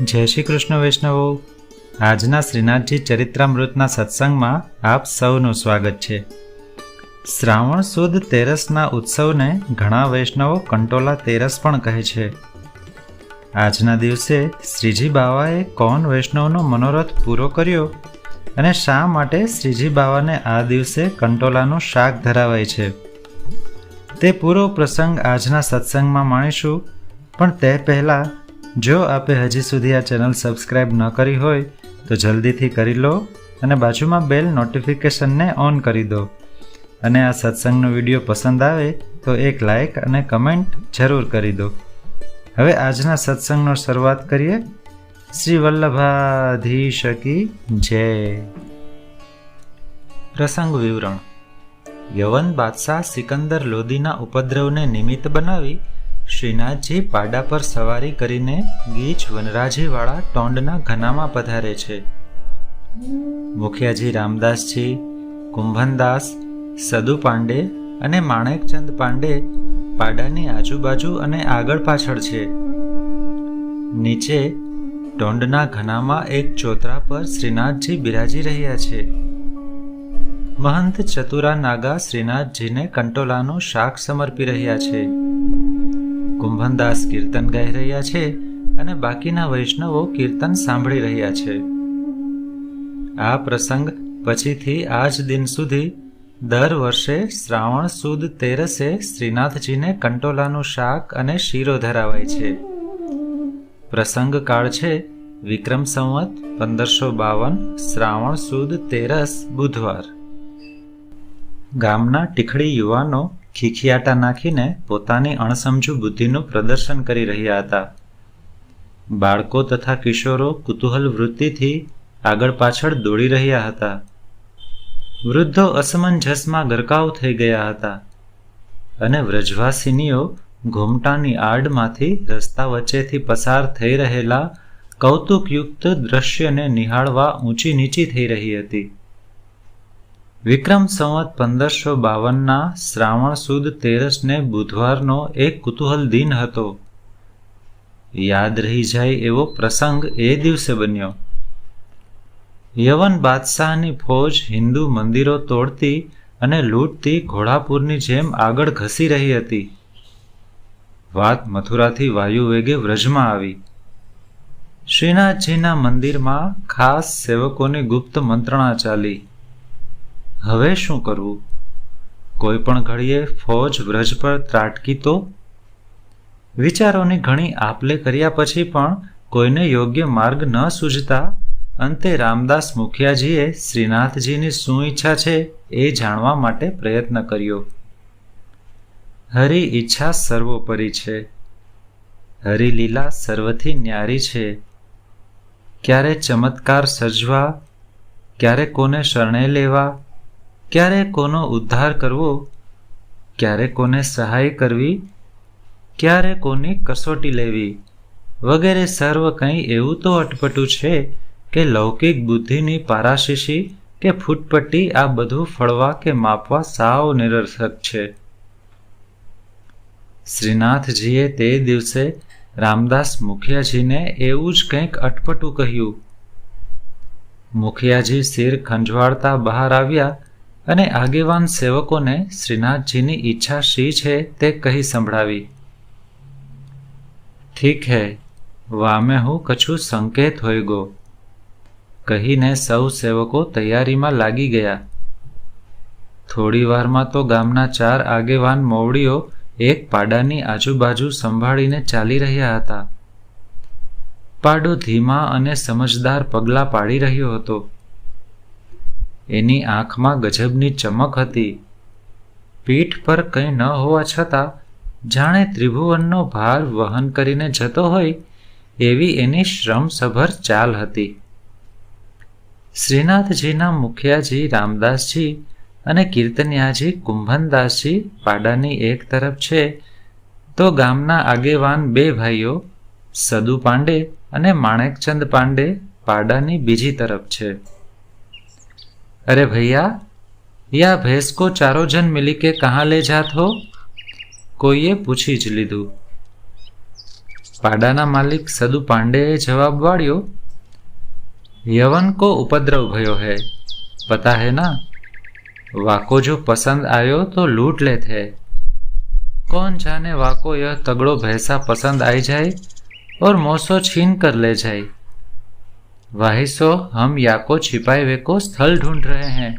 જય શ્રી કૃષ્ણ વૈષ્ણવો. આજના શ્રીનાથજી ચરિત્રામૃતના સત્સંગમાં આપ સૌનું સ્વાગત છે. શ્રાવણ સુદ તેરસના ઉત્સવને ઘણા વૈષ્ણવો કંટોલા તેરસ પણ કહે છે. આજના દિવસે શ્રીજી બાવાએ કોણ વૈષ્ણવનો મનોરથ પૂરો કર્યો અને શા માટે શ્રીજી બાવાને આ દિવસે કંટોલાનું શાક ધરાવાય છે? તે પૂરો પ્રસંગ આજના સત્સંગમાં માણીશું, પણ તે પહેલાં જો આપે હજી સુધી આ ચેનલ સબસ્ક્રાઇબ ન કરી હોય, તો જલ્દીથી કરી લો અને બાજુમાં બેલ નોટિફિકેશનને ઓન કરી દો. અને આ સત્સંગનો વીડિયો પસંદ આવે, તો એક લાઇક અને કમેન્ટ જરૂર કરી દો. હવે આજના સત્સંગનો શરૂઆત કરીએ. શ્રી વલ્લભાધીશકી જય. પ્રસંગ વિવરણ. યવન બાદશાહ સિકંદર લોદીના ઉપદ્રવને નિમિત્ત બનાવી શ્રીનાથજી પાડા પર સવારી કરીને ગીચ વનરાજીવાળા ટોંડના ઘનામાં પધારે છે. મુખિયાજી રામદાસજી, કુંભનદાસ, સદુ પાંડે અને માણેકચંદ પાંડે પાડાની આજુબાજુ અને આગળ પાછળ છે. નીચે ટોંડના ઘનામાં એક ચોતરા પર શ્રીનાથજી બિરાજી રહ્યા છે. મહંત ચતુરા નાગા શ્રીનાથજીને કંટોલાનું શાક સમર્પી રહ્યા છે. કુંભનદાસ કીર્તન ગાઈ રહ્યા છે અને બાકીના વૈષ્ણવો કીર્તન સાંભળી રહ્યા છે. આ પ્રસંગ પછીથી આજ દિન સુધી દર વર્ષે શ્રાવણ સુદ તેરસે શ્રીનાથજીને કંટોલાનું શાક અને શીરો ધરાવાય છે. પ્રસંગ કાળ છે વિક્રમ સંવત પંદરસો બાવન શ્રાવણ સુદ તેરસ બુધવાર. ગામના ટીખડી યુવાનો ખીખિયાટા નાખીને પોતાની અણસમજુ બુદ્ધિનું પ્રદર્શન કરી રહ્યા હતા. બાળકો તથા કિશોરો કુતૂહલ વૃત્તિથી આગળ પાછળ દોડી રહ્યા હતા. વૃદ્ધો અસમંજસમાં ગરકાવ થઈ ગયા હતા અને વ્રજવાસિનીઓ ઘૂમટાની આડમાંથી રસ્તા વચ્ચેથી પસાર થઈ રહેલા કૌતુકયુક્ત દ્રશ્યને નિહાળવા ઊંચી નીચી થઈ રહી હતી. વિક્રમ સંવત પંદરસો બાવનના શ્રાવણ સુદ તેરસને બુધવારનો એક કુતૂહલ દિન હતો. યાદ રહી જાય એવો પ્રસંગ એ દિવસે બન્યો. યવન બાદશાહની ફોજ હિન્દુ મંદિરો તોડતી અને લૂંટતી ઘોડાપુરની જેમ આગળ ઘસી રહી હતી. વાત મથુરાથી વાયુ વેગે વ્રજમાં આવી. શ્રીનાથજીના મંદિરમાં ખાસ સેવકોની ગુપ્ત મંત્રણા ચાલી. હવે શું કરવું? કોઈ પણ ઘડીએ ફોજ, વ્રજ પર ત્રાટકી તો? વિચારોની ઘણી આપલે કર્યા પછી પણ કોઈને યોગ્ય માર્ગ ન સૂઝતા, અંતે રામદાસ મુખિયાજીએ શ્રીનાથજીની શું ઈચ્છા છે એ જાણવા માટે પ્રયત્ન કર્યો. હરિ ઈચ્છા સર્વોપરી છે. હરિલીલા સર્વથી ન્યારી છે. ક્યારે ચમત્કાર સર્જવા, ક્યારે કોને શરણે લેવા ક્યારે કોનો ઉદ્ધાર કરવો, ક્યારે કોને સહાય કરવી, ક્યારે કોની કસોટી લેવી, વગેરે સર્વ કંઈ એવું તો અટપટું છે કે લૌકિક બુદ્ધિની પારાશીશી કે ફૂટપટ્ટી આ બધું ફળવા કે માપવા સાવ નિરર્થક છે. શ્રીનાથજીએ તે દિવસે રામદાસ મુખિયાજીને એવું જ કંઈક અટપટું કહ્યું. મુખિયાજી શિર ખંજવાળતા બહાર આવ્યા અને આગેવાન સેવકોને શ્રીનાથજીની ઈચ્છા શી છે તે કહી સંભળાવી. ઠીક હે, વામે હું કછું સંકેત હોય ગો. કહીને સૌ સેવકો તૈયારીમાં લાગી ગયા. થોડી વારમાં તો ગામના ચાર આગેવાન મોવડીઓ એક પાડાની આજુબાજુ સંભાળીને ચાલી રહ્યા હતા. પાડો ધીમા અને સમજદાર પગલાં પાડી રહ્યો હતો. એની આંખમાં ગજબની ચમક હતી. પીઠ પર કંઈ ન હોવા છતાં જાણે ત્રિભુવનનો ભાર વહન કરીને જતો હોય એવી એની શ્રમસભર ચાલ હતી. શ્રીનાથજીના મુખિયાજી રામદાસજી અને કીર્તન્યાજી કુંભનદાસજી પાડાની એક તરફ છે, તો ગામના આગેવાન બે ભાઈઓ, સદુ પાંડે અને માણેકચંદ પાંડે પાડાની બીજી તરફ છે. अरे भैया या भैंस को चारों जन मिली के कहाँ ले जात हो કોઈએ પૂછી જ લીધું પાડાના માલિક સદુ પાંડેએ જવાબ વાળ્યો यवन को उपद्रव भयो है पता है ना वाको जो पसंद आयो तो लूट लेते हैं कौन जाने वाको यह तगड़ो भैंसा पसंद आई जाए और मौसो छीन कर ले जाए वाहिसो हम याको छिपाए हुए को स्थल ढूंढ रहे हैं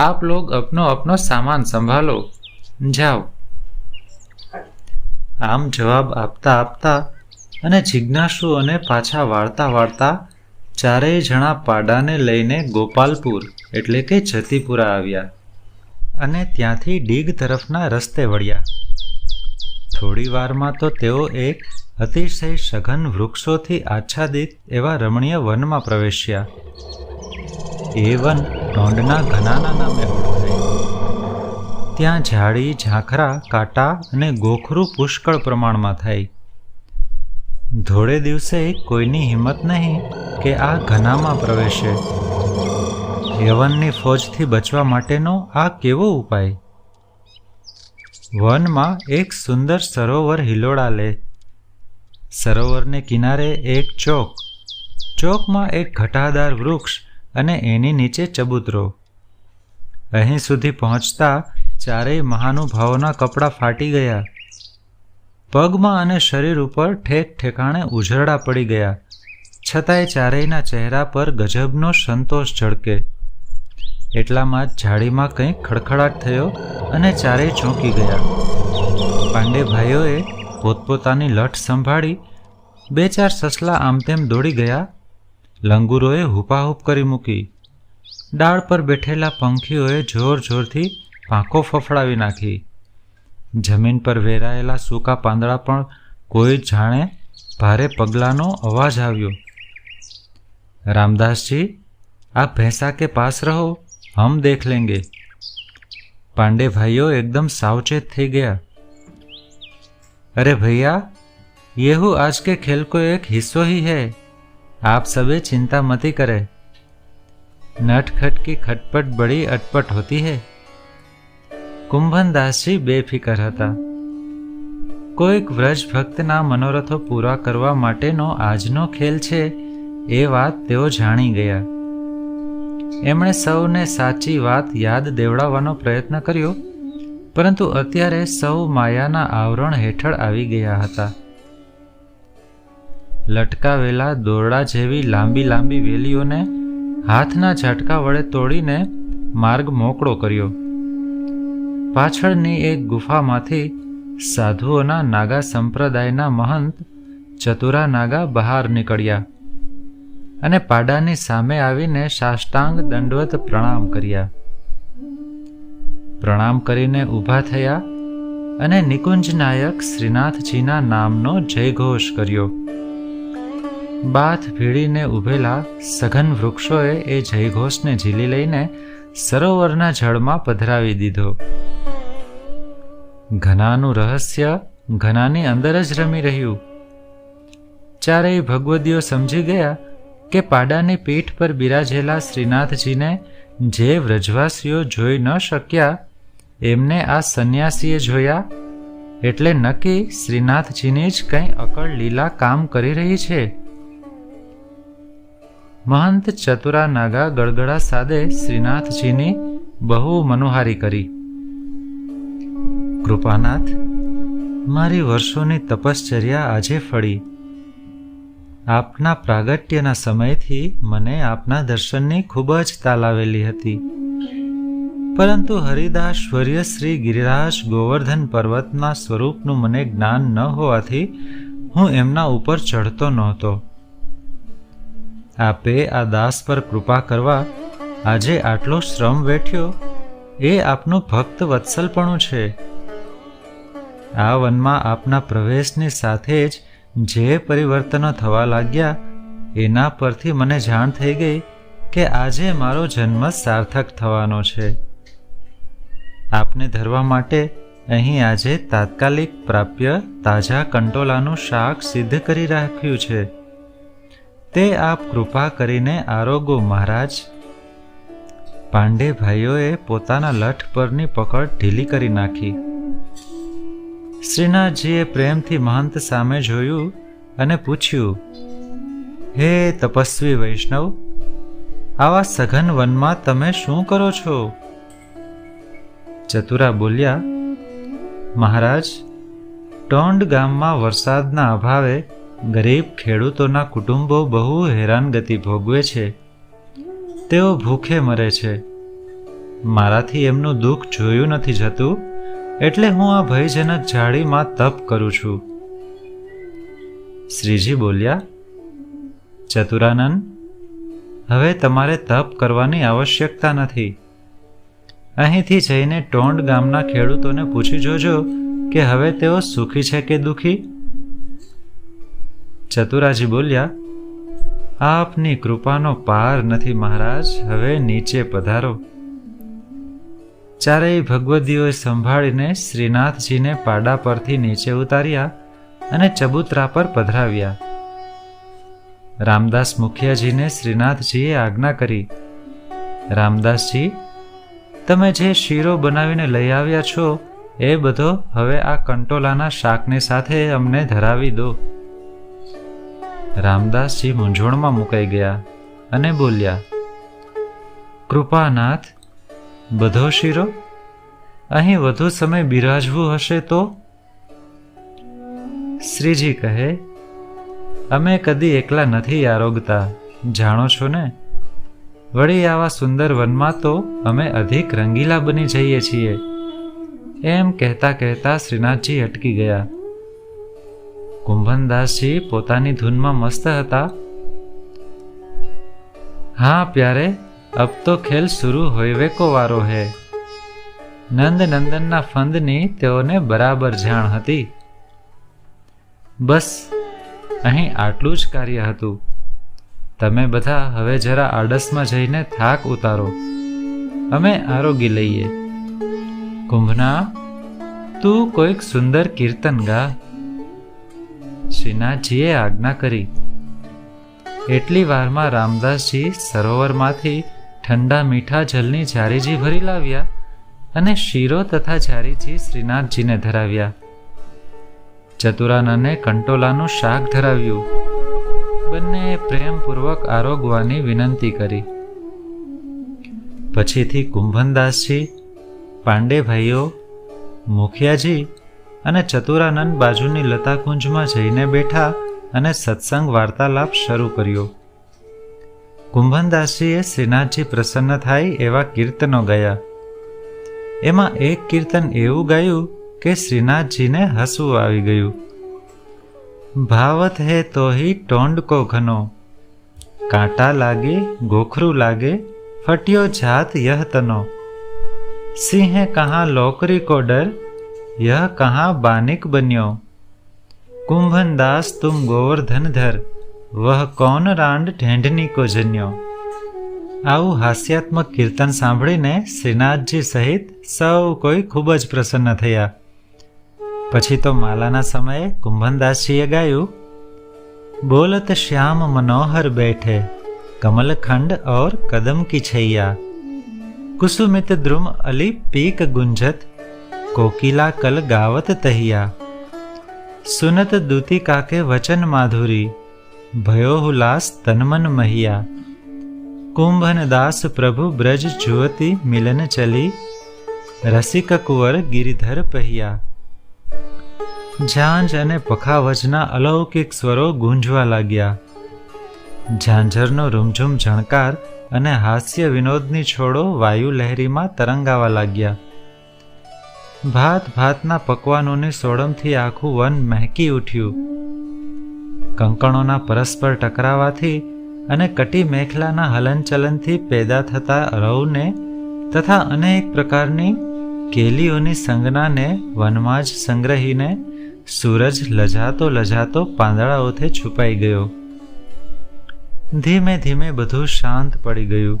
आप लोग अपनो अपनो सामान संभालो जाओ આમ જવાબ આપતા આપતા અને જિજ્ઞાસુ અને પાછા વાળતા વાળતા ચારેય જણા પાડાને લઈને ગોપાલપુર એટલે કે જતીપુરા આવ્યા અને ત્યાંથી ડીગ તરફના રસ્તે વળ્યા થોડી વારમાં તો તેઓ એક અતિશય સઘન વૃક્ષોથી આચ્છાદિત એવા રમણીય વનમાં પ્રવેશ્યા. એ વન ઢોંડના ઘનાના નામે ત્યાં ઝાડી, ઝાંખરા, કાંટા અને ગોખરું પુષ્કળ પ્રમાણમાં થાય. ધોળે દિવસે કોઈની હિંમત નહીં કે આ ઘનામાં પ્રવેશે. યવનની ફોજથી બચવા માટેનો આ કેવો ઉપાય? વનમાં એક સુંદર સરોવર હિલોડા લે. સરોવરને કિનારે એક ચોક. ચોકમાં એક ઘટાદાર વૃક્ષ અને એની નીચે ચબૂતરો. અહીં સુધી પહોંચતા ચારેય મહાનુભાવોના કપડાં ફાટી ગયા. પગમાં અને શરીર ઉપર ઠેક ઠેકાણે ઉઝરડા પડી ગયા. છતાંય ચારેયના ચહેરા પર ગજબનો સંતોષ ઝળકે. એટલામાં જ ઝાડીમાં કંઈક ખડખડાટ થયો અને ચારેય ચોંકી ગયા. પાંડે ભાઈઓએ પોતપોતાની લઠ સંભાળી બે ચાર સસલા આમ તેમ દોડી ગયા. લંગુરોએ હુપાહુપ કરી મૂકી. ડાળ પર બેઠેલા પંખીઓએ જોર જોરથી પાંખો ફફડાવી નાખી. જમીન પર વેરાયેલા સૂકા પાંદડા પણ કોઈ જાણે ભારે પગલાંનો અવાજ આવ્યો. રામદાસજી, આ ભેંસા કે પાસ રહો, હમ દેખ લેંગે. પાંડે ભાઈઓ એકદમ સાવચેત થઈ ગયા. अरे भैया ये हूँ आज के खेल को एक हिस्सो ही है आप सभी चिंता मती करे नटखट की खटपट बड़ी अटपट होती है કુંભન દાસજી બેફિકર હતા કોઈક વ્રજ ભક્તના મનોરથો પૂરા કરવા માટેનો આજનો ખેલ છે એ વાત તેઓ જાણી ગયા એમણે સૌને સાચી વાત યાદ દેવડાવવાનો પ્રયત્ન કર્યો પરંતુ અત્યારે સૌ માયાના આવરણ હેઠળ આવી ગયા હતા. લટકાવેલા દોરડા જેવી લાંબી લાંબી વેલીઓને હાથના ઝટકા વડે તોડીને માર્ગ મોકળો કર્યો. પાછળની એક ગુફામાંથી સાધુઓના નાગા સંપ્રદાયના મહંત ચતુરા નાગા બહાર નીકળ્યા અને પાડાની સામે આવીને સાષ્ટાંગ દંડવત પ્રણામ કર્યા. પ્રણામ કરીને ઊભા થયા અને નિકુંજ નાયક શ્રીનાથજીના નામનો જયઘોષ કર્યો. બાથ ભીડીને ઊભેલા સઘન વૃક્ષોએ એ જયઘોષને ઝીલી લઈને સરોવરના જળમાં પધરાવી દીધો. ઘનાનું રહસ્ય ઘનાની અંદર જ રમી રહ્યું. ચારેય ભગવદીઓ સમજી ગયા કે પાડાની પીઠ પર બિરાજેલા શ્રીનાથજીને જે વ્રજવાસીઓ જોઈ ન શક્યા એમને આ સંન્યાસીએ જોયા? એટલે નક્કી શ્રીનાથજીની જ કંઈ અકળ લીલા કામ કરી રહી છે? મહંત ચતુરા નાગા ગળગડા સાદે શ્રીનાથજીની બહુ મનોહારી કરી. કૃપાનાથ, મારી વર્ષોની તપશ્ચર્યા આજે ફળી. આપના પ્રાગટ્યના સમયથી મને આપના દર્શનની ખૂબ જ તાલાવેલી હતી. પરંતુ હરિદાસવર્ય શ્રી ગિરિરાજ ગોવર્ધન પર્વતના સ્વરૂપનું મને જ્ઞાન ન હોવાથી હું એમના ઉપર ચઢતો નહોતો. આપે આ દાસ પર કૃપા કરવા આજે આટલો શ્રમ વેઠ્યો, એ આપનું ભક્ત વત્સલપણું છે. આ વનમાં આપના પ્રવેશની સાથે જ જે પરિવર્તનો થવા લાગ્યા, એના પરથી મને જાણ થઈ ગઈ કે આજે મારો જન્મ સાર્થક થવાનો છે. આપને ધરવા માટે અહીં આજે તાત્કાલિક પ્રાપ્ય તાજા કંટોલાનું શાક સિદ્ધ કરી રાખ્યું છે. તે આપ કૃપા કરીને આરોગો મહારાજ પાંડે ભાઈઓએ પોતાના લઠ પરની પકડ ઢીલી કરી નાખી. શ્રીનાથજીએ પ્રેમથી મહંત સામે જોયું અને પૂછ્યું, હે તપસ્વી વૈષ્ણવ, આવા સઘન વનમાં તમે શું કરો છો? ચતુરા બોલ્યા, મહારાજ, ટોંડ ગામમાં વરસાદના અભાવે ગરીબ ખેડૂતોના કુટુંબો બહુ હેરાનગતિ ભોગવે છે. તેઓ ભૂખે મરે છે. મારાથી એમનું દુઃખ જોયું નથી જતું, એટલે હું આ ભયજનક જાળીમાં તપ કરું છું. શ્રીજી બોલ્યા, ચતુરાનંદ, હવે તમારે તપ કરવાની આવશ્યકતા નથી. અહીંથી જઈને ટોંડ ગામના ખેડૂતોને પૂછી જોજો કે હવે તેઓ સુખી છે કે દુઃખી? ચતુરાજી બોલ્યા, આપની કૃપાનો પાર નથી મહારાજ, હવે નીચે પધારો. ચારેય ભગવદીઓએ સંભાળીને શ્રીનાથજીને પાડા પરથી નીચે ઉતાર્યા અને ચબૂતરા પર પધરાવ્યા. રામદાસ મુખિયાજીને શ્રીનાથજીએ આજ્ઞા કરી. રામદાસજી તમે જે શીરો બનાવીને લઈ આવ્યા છો, એ બધો હવે આ કંટોલાના શાકની સાથે અમને ધરાવી દો. રામદાસજી મૂંઝવણમાં મુકાઈ ગયા અને બોલ્યા, કૃપાનાથ, બધો શીરો? અહીં વધુ સમય બિરાજવું હશે તો? શ્રીજી કહે, અમે કદી એકલા નથી આરોગતા જાણો છો ને? વળી આવા સુંદર વનમાં તો અમે અધિક રંગીલા બની જઈએ છીએ. એમ કહેતા કહેતા શ્રીનાથજી અટકી ગયા. કુંભનદાસજી પોતાની ધૂનમાં મસ્ત હતા. હા પ્યારે, અબ તો ખેલ શરૂ હોઈવે કો વારો હે. નંદ નંદનના ફંદની તેઓને બરાબર જાણ હતી. બસ, અહીં આટલું જ કાર્ય હતું. તમે બધા હવે જરા આડસમાં જઈને થાક ઉતારો. અમે આરોગી લઈએ. કુંભના, તું કોઈક સુંદર કીર્તન ગા. શ્રીનાથજીએ આજ્ઞા કરી. એટલી વારમાં રામદાસજી સરોવરમાંથી ઠંડા મીઠા જલની જારીજી ભરી લાવ્યા અને શીરો તથા જારીજી શ્રીનાથજીને ધરાવ્યા. ચતુરાનને કંટોલાનું શાક ધરાવ્યું. બંનેએ પ્રેમપૂર્વક આરોગવાની વિનંતી કરી. પછીથી કુંભનદાસજી પાંડે ભાઈઓ મુખિયાજી અને ચતુરાનંદ બાજુની લતાકુંજમાં જઈને બેઠા અને સત્સંગ વાર્તાલાપ શરૂ કર્યો. કુંભનદાસજીએ શ્રીનાથજી પ્રસન્ન થાય એવા કીર્તનો ગયા. એમાં એક કીર્તન એવું ગાયું કે શ્રીનાથજીને હસવું આવી ગયું. ભાવત હે તો હી ટોંડ કો ઘનો કાંટા લાગે ગોખરું લાગે ફટ્યો જાત યહ તનો સિંહે કહા લોકરી કો ડર यह कहाँ बानिक बन्यो कुंभन दास तुम गोवर्धन धर वह कौन रांड ઢેંઢની કો જન્યો આવું હાસ્યાત્મક કીર્તન સાંભળીને શ્રીનાથજી સહિત સૌ કોઈ ખૂબ જ પ્રસન્ન થયા પછી તો માલાના સમયે કુંભનદાસજીએ ગાયું બોલત શ્યામ મનોહર બેઠે કમલખંડ और कदम की छैया कुसुमित द्रुम अली पीक गुंजत कोकिला कल गावत तहिया सुनत दूती काके वचन माधुरी भयो हुलास तनमन महिया कुंभन दास प्रभु ब्रज जुवती मिलन चली રસિક કુંવર ગિરિધર પહેયા ઝાંઝ અને પખાવજના અલૌકિક સ્વરો ગુંજવા લાગ્યા. ઝાંઝરનો રૂમઝૂમ ઝણકાર અને હાસ્ય વિનોદની છોડો વાયુ લહેરીમાં તરંગાવા લાગ્યા. ભાત ભાતના પકવાનોની સોડમથી આખું વન મહેકી ઉઠ્યું. કંકણોના પરસ્પર ટકરાવાથી અને કટી મેખલાના હલનચલનથી પેદા થતા રવને તથા અનેક પ્રકારની કેલીઓની સંજ્ઞાને વનમાં જ સંગ્રહીને સૂરજ લજાતો લજાતો પાંદડાઓથી છુપાઈ ગયો. ધીમે ધીમે બધું શાંત પડી ગયું.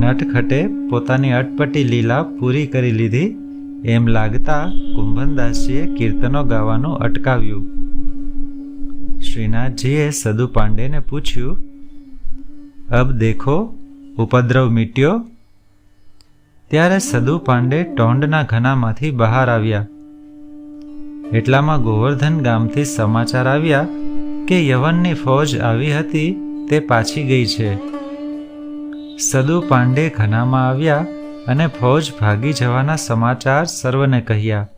નટખટે પોતાની અટપટી લીલા પૂરી કરી લીધી. એમ લાગતા કુંભનદાસજીએ કીર્તનો ગાવાનું અટકાવ્યું. શ્રીનાથજીએ સદુ પાંડેને પૂછ્યું, અબ દેખો, ઉપદ્રવ મીટ્યો? ત્યારે સદુ પાંડે ટોંડના ઘનામાંથી બહાર આવ્યા. એટલામાં ગોવર્ધન ગામથી સમાચાર આવ્યા કે યવનની ફૌજ આવી હતી, તે પાછી ગઈ છે. સદુ પાંડે ઘનામાં આવ્યા અને ફૌજ ભાગી જવાના સમાચાર સર્વને કહ્યા.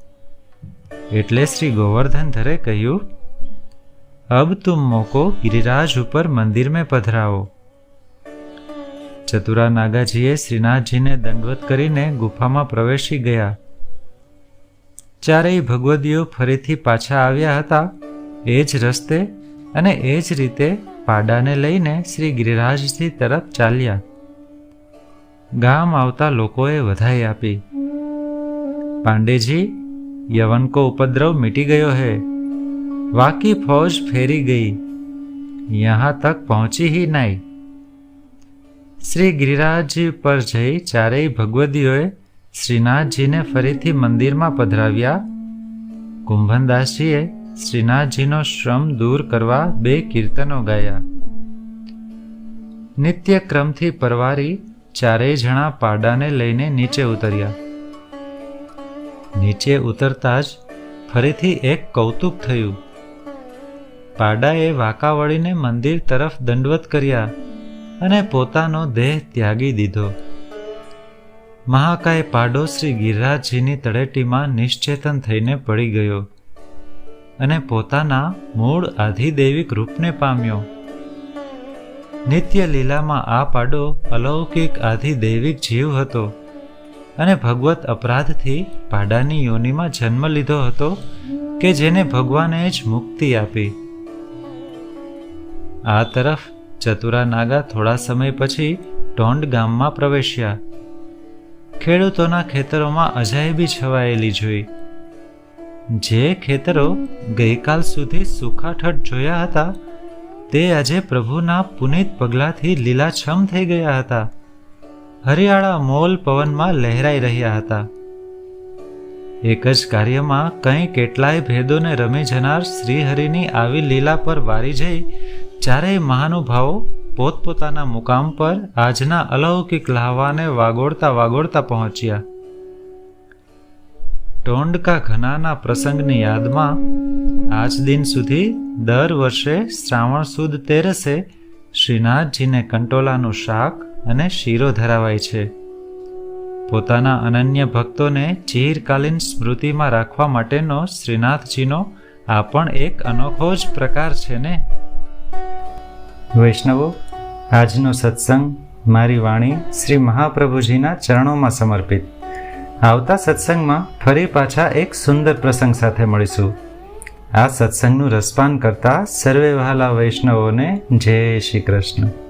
એટલે શ્રી ગોવર્ધન ધરે કહ્યું, અબ તુમ મોકો ગિરિરાજ ઉપર મંદિર મેં પધરાવો. ચતુરા નાગાજીએ શ્રીનાથજીને દંડવત કરીને ગુફામાં પ્રવેશી ગયા. ચારેય ભગવદીઓ ફરીથી પાછા આવ્યા હતા, એ જ રસ્તે અને એ જ રીતે પાડાને લઈને શ્રી ગિરિરાજજી તરફ ચાલ્યા. ગામ આવતા લોકોએ વધાઈ આપી. પાંડેજી, યવનકો ઉપદ્રવ મીટી ગયો હે. વાકી ફૌજ ફેરી ગઈ. યહાં તક પહોંચી હી નહીં શ્રી ગિરિરાજ પર જઈ ચારેય ભગવદીઓએ શ્રીનાથજીને ફરીથી મંદિરમાં પધરાવ્યા. કુંભનદાસજીએ શ્રીનાથજીનો શ્રમ દૂર કરવા બે કીર્તનો ગાયા. નિત્ય ક્રમથી પરવારી ચારેય જણા પાડાને લઈને નીચે ઉતર્યા. નીચે ઉતરતા જ ફરીથી એક કૌતુક થયું. પાડાએ વાંકા વળીને મંદિર તરફ દંડવત કર્યા અને પોતાનો દેહ ત્યાગી દીધો. મહાકાય પાડોશ્રી ગિરિરાજજીની તળેટીમાં નિશ્ચેતન થઈને પડી ગયો અને પોતાના મૂળ આધિદૈવિક રૂપને પામ્યો. નિત્ય લીલામાં આ પાડો અલૌકિક આધિદૈવિક જીવ હતો અને ભગવત અપરાધથી પાડાની યોનિમાં જન્મ લીધો હતો કે જેને ભગવાને જ મુક્તિ આપી. આ તરફ ચતુરા નાગા થોડા સમય પછી ટોંડ ગામમાં પ્રવેશ્યા. ખેડૂતોના ખેતરોમાં અજાયબી છવાયેલી જોઈ. જે ખેતરો ગઈકાલ સુધી સુખાઠઠ જોયા હતા, તે આજે પ્રભુના પુનિત પગલાથી લીલાછમ થઈ ગયા હતા. હરિયાળા મોલ પવનમાં લહેરાઈ રહ્યા હતા. એક જ કાર્યમાં કંઈ કેટલાય ભેદોને રમી જનાર શ્રીહરિની આવી લીલા પર વારી જઈ ચારેય મહાનુભાવો પોતપોતાના મુકામ પર આજના અલૌકિક લાહવાને વાગોળતા વાગોળતા પહોંચ્યા. ટોંડકા ઘનાના પ્રસંગની યાદમાં આજ દિન સુધી દર વર્ષે શ્રાવણ સુદ તેરસે શ્રીનાથજીને કંટોલાનું શાક અને શીરો ધરાવાય છે. પોતાના અનન્ય ભક્તોને ચિરકાલીન સ્મૃતિમાં રાખવા માટેનો શ્રીનાથજીનો આ પણ એક અનોખો જ પ્રકાર છે ને? વૈષ્ણવો આજનો સત્સંગ મારી વાણી શ્રી મહાપ્રભુજીના ચરણોમાં સમર્પિત. આવતા સત્સંગમાં ફરી પાછા એક સુંદર પ્રસંગ સાથે મળીશું. આ સત્સંગનું રસપાન કરતા સર્વે વહાલા વૈષ્ણવોને જય શ્રી કૃષ્ણ.